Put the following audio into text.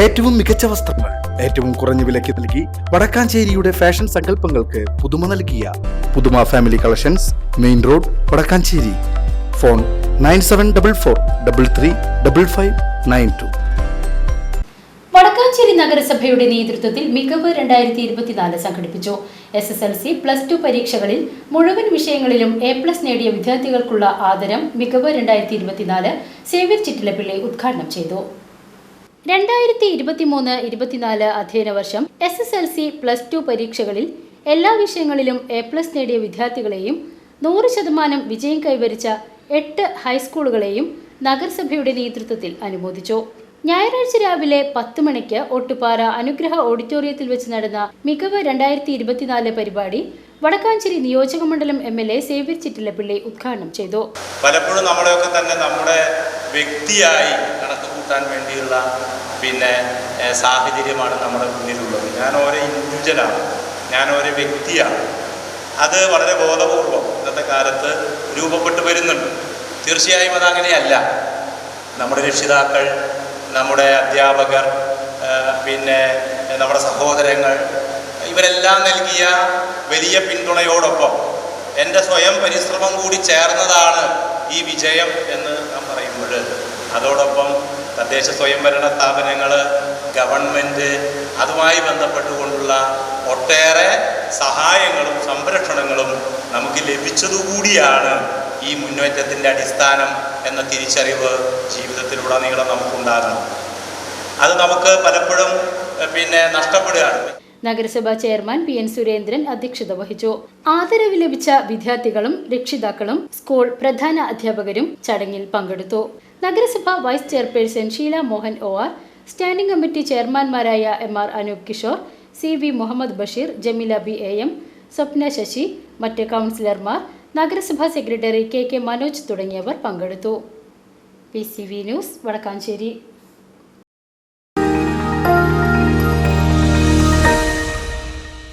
ഏറ്റവും മികച്ച വസ്ത്രങ്ങൾ ഏറ്റവും കുറഞ്ഞ വിലയ്ക്ക് നൽകി വടക്കാഞ്ചേരിയുടെ ഫാഷൻ സങ്കല്പങ്ങൾക്ക് പുതുമ നൽകിയ Puthuma family collections main road Vadakkanchery. Phone nine seven double four double three double five nine two. Vadakkanchery നഗരസഭയുടെ നേതൃത്വത്തിൽ മികവ് രണ്ടായിരത്തി ഇരുപത്തിനാല് സംഘടിപ്പിച്ചു. S S L C plus two പരീക്ഷകളിൽ മുഴുവൻ വിഷയങ്ങളിലും എ പ്ലസ് നേടിയ വിദ്യാർത്ഥികൾക്കുള്ള ആദരം മികവ് രണ്ടായിരത്തി ഇരുപത്തിനാല് സേവ്യർ ചിറ്റിലപ്പിള്ളി ഉദ്ഘാടനം ചെയ്തു. രണ്ടായിരത്തി ഇരുപത്തിമൂന്ന് ഇരുപത്തിനാല് അധ്യയന വർഷം S S L C plus two പരീക്ഷകളിൽ എല്ലാ വിഷയങ്ങളിലും എ പ്ലസ് നേടിയ വിദ്യാർത്ഥികളെയും നൂറ് ശതമാനം വിജയം കൈവരിച്ച എട്ട് ഹൈസ്കൂളുകളെയും നഗരസഭയുടെ നേതൃത്വത്തിൽ അനുമോദിച്ചു. ഞായറാഴ്ച രാവിലെ പത്ത് മണിക്ക് ഒട്ടുപാറ അനുഗ്രഹ ഓഡിറ്റോറിയത്തിൽ വെച്ച് നടന്ന മികവ് രണ്ടായിരത്തി ഇരുപത്തിനാല് പരിപാടി വടക്കാഞ്ചേരി നിയോജക മണ്ഡലം M L A Xavier Chittilappilly ഉദ്ഘാടനം ചെയ്തു. പലപ്പോഴും നമ്മളെയൊക്കെ തന്നെ നമ്മുടെ വ്യക്തിയായി കണക്ക് കൂട്ടാൻ വേണ്ടിയുള്ള പിന്നെ സാഹചര്യമാണ് നമ്മുടെ മുന്നിലുള്ളത്. ഞാൻ ഓരോ ഇൻഡിവിജ്വലാണ്. ഞാൻ ഓരോ വ്യക്തിയാണ്. അത് വളരെ ബോധപൂർവം ഇന്നത്തെ കാലത്ത് രൂപപ്പെട്ടു വരുന്നുണ്ട്. തീർച്ചയായും അതങ്ങനെയല്ല നമ്മുടെ രക്ഷിതാക്കൾ നമ്മുടെ അധ്യാപകർ പിന്നെ നമ്മുടെ സഹോദരങ്ങൾ ഇവരെല്ലാം നൽകിയ വലിയ പിന്തുണയോടൊപ്പം എന്റെ സ്വയം പരിശ്രമം കൂടി ചേർന്നതാണ് ഈ വിജയം എന്ന് നാം പറയുമ്പോൾ. അതോടൊപ്പം തദ്ദേശ സ്വയംഭരണ സ്ഥാപനങ്ങൾ ഗവൺമെന്റ് അതുമായി ബന്ധപ്പെട്ടുകൊണ്ടുള്ള ഒട്ടേറെ സഹായങ്ങളും സംരക്ഷണങ്ങളും നമുക്ക് ലഭിച്ചതുകൂടിയാണ് ഈ മുന്നേറ്റത്തിന്റെ അടിസ്ഥാനം എന്ന തിരിച്ചറിവ് ജീവിതത്തിലുടനീളം നമുക്കുണ്ടാകണം അത് നമുക്ക് പലപ്പോഴും പിന്നെ നഷ്ടപ്പെടുകയാണ്. നഗരസഭാ ചെയർമാൻ പി എൻ സുരേന്ദ്രൻ അധ്യക്ഷത വഹിച്ചു. ആദരവ് ലഭിച്ച വിദ്യാർത്ഥികളും രക്ഷിതാക്കളും സ്കൂൾ പ്രധാന അധ്യാപകരും ചടങ്ങിൽ പങ്കെടുത്തു. നഗരസഭ vice chairperson Sheela Mohan O R standing committee ചെയർമാൻമാരായ M R Anoop Kishore C V Muhammad Basheer Jameela B A M Swapna Sasi മറ്റ് കൗൺസിലർമാർ നഗരസഭാ സെക്രട്ടറി കെ കെ മനോജ് തുടങ്ങിയവർ പങ്കെടുത്തു. P C V news Vadakkanchery.